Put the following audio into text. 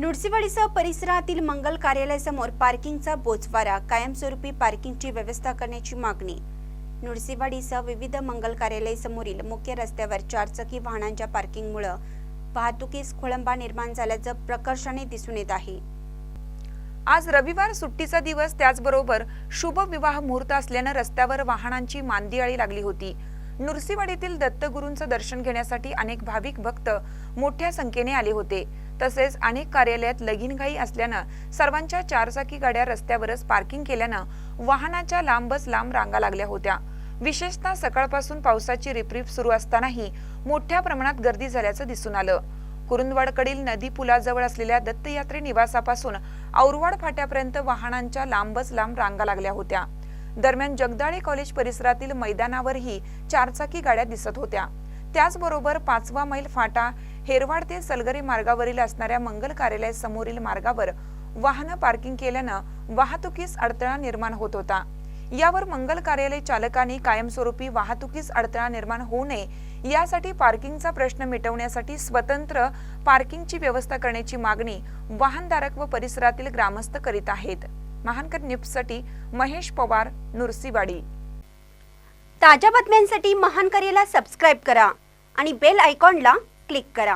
नुडसीवाडीसह परिसरातील मंगल कार्यालयासमोर पार्किंगचा बोचवारा कायमस्वरूपी पार्किंगची व्यवस्था करण्याची मागणी. नुडसीवाडीसह विविध मंगल कार्यालयासमोरील मुख्य रस्त्यावर चारचाकी वाहनांच्या पार्किंगमुळं वाहतुकीस खोळंबा निर्माण झाल्याचं प्रकर्षाने दिसून येत आहे. आज रविवार सुट्टीचा दिवस त्याचबरोबर शुभ विवाह मुहूर्त असल्यानं रस्त्यावर वाहनांची मांदियाळी लागली होती. नुरसीवाडीतील दत्तगुरूंचं दर्शन घेण्यासाठी अनेक भाविक भक्त मोठ्या संख्येने आले होते. तसेच अनेक कार्यालयात लगीनघाई असल्यानं सर्वांच्या चारचाकी गाड्या रस्त्यावरच पार्किंग केल्यानं वाहनाच्या लांबच लांब रांगा लागल्या होत्या. विशेषतः सकाळपासून पावसाची रिपरिप सुरू असतानाही मोठ्या प्रमाणात गर्दी झाल्याचं दिसून आलं. कुरुंदवाडकडील नदी पुलाजवळ असलेल्या दत्तयात्री निवासापासून औरवाड फाट्यापर्यंत वाहनांच्या लांबच लांब रांगा लागल्या होत्या. दरम्यान जगदाळे कॉलेज परिसरातील मैदानावरही चारचाकी गाड्या दिसत होत्या. त्याचबरोबर पाचवा मैल फाटा हेरवाड ते सलगरी मार्गावरील असणाऱ्या मंगल कार्यालय समोरील मार्गावर वाहनं पार्किंग केल्यानं वाहतुकीस अडथळा निर्माण होत होता. यावर मंगल कार्यालय चालकांनी कायमस्वरूपी वाहतुकीस अडथळा निर्माण होऊ नये यासाठी पार्किंगचा प्रश्न मिटवण्यासाठी स्वतंत्र पार्किंगची व्यवस्था करण्याची मागणी वाहनधारक व परिसरातील ग्रामस्थ करीत आहेत. महानकर न्यूजसाठी महेश पवार नुरसीवाडी. ताज्या बातम्यांसाठी महान करेला सबस्क्राईब करा आणि बेल आयकॉनला क्लिक करा.